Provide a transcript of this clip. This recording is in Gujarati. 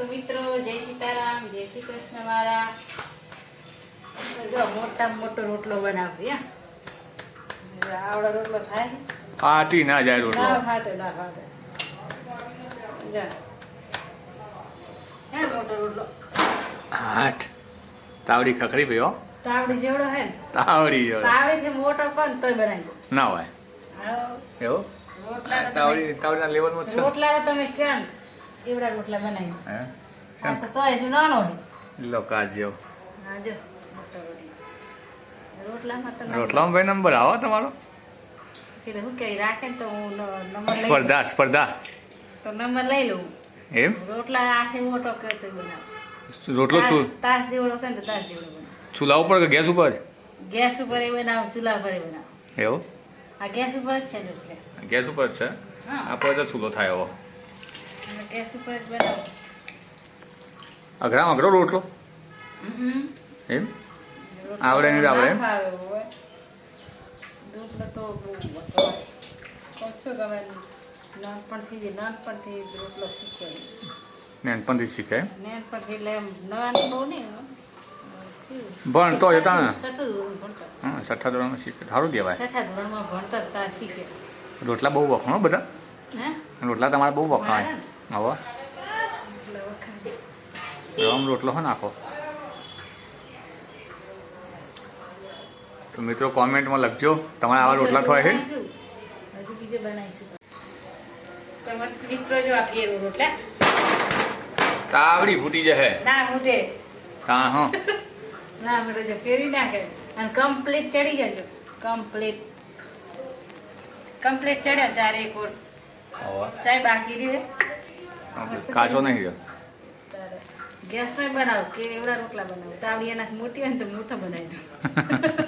તો મિત્રો જય સીતારામ જય શ્રી કૃષ્ણ મારા. જો મોટા મોટો રોટલો બનાવ્યો આવડો રોટલો થાય. ફાટી ના જાય રોટલો. ના ફાટે ના ફાટે. મોટો રોટલો. હાટ. તાવડી ખખડી હો. તાવડી જેવડો હે ને. તાવડી મોટો કોણ તોય બનાવી ના હોય. રોટલા તાવડી તાવડીના લેવલમાં છે રોટલા તમે ને એવડા રોટલા બનાવી હે? તો હજુ નાનો છે. લો કાજો હા જો રોટલામાં તો રોટલામાં ભાઈ નંબર આવો તમારો. એટલે હું કહી રાખે તો હું નંબર લઈ લઉં. સ્પર્ધા સ્પર્ધા. તો નંબર લઈ લઉં. એમ? રોટલા આખે મોટો કરતો બનાવ. રોટલો છું તાસ જેવડો કરે ને તો તાસ જેવડો બનાવ. ચૂલા ઉપર કે ગેસ ઉપર? ગેસ ઉપર એ બનાવ ચૂલા ઉપર એ બનાવ. એવું? આ ગેસ ઉપર જ છે ને ગેસ ઉપર જ છે? હા. આપણે તો ચૂલો થાય એવો. ગેસ ઉપર જ બનાવ. અઘરામ અઘરો રોટલો? એમ? આવડે નહીં તો આવડે રોટલો તો બહુ મોટો હોય. કહું છું કે અમે નાનપણથી નાનપણથી રોટલો શીખ્યો નાનપણથી શીખે નાનપણથી એટલે નવાનું બહુ નહીં ભણતો જતા ને હા છઠ્ઠા ધોરણમાં શીખે. સારું કહેવાય. છઠ્ઠા ધોરણમાં ભણતા શીખે. રોટલા બહુ વખણો બધા. હે? રોટલા તમારે બહુ વખણાય હવે એટલે રોટલો હો નાખો. તો મિત્રો કોમેન્ટમાં લખજો. તમારે આવા રોટલા થાય છે? મિત્રો જો રોટલા તાવડી ફૂટી જશે. ના ફૂટે તા હો. ના મોટે જો ફેરી નાખે અને કમ્પ્લીટ ચડી જજો કમ્પ્લીટ કમ્પ્લીટ ચડ્યો ચારે કોર ચાય બાકી રહ્યું કાચો નહીં રહ્યો. ગેસમાં બનાવ કે એવડા રોટલા બનાવ. તાવડી નાખ મોટી હોય ને તો મોટા બનાવી દો.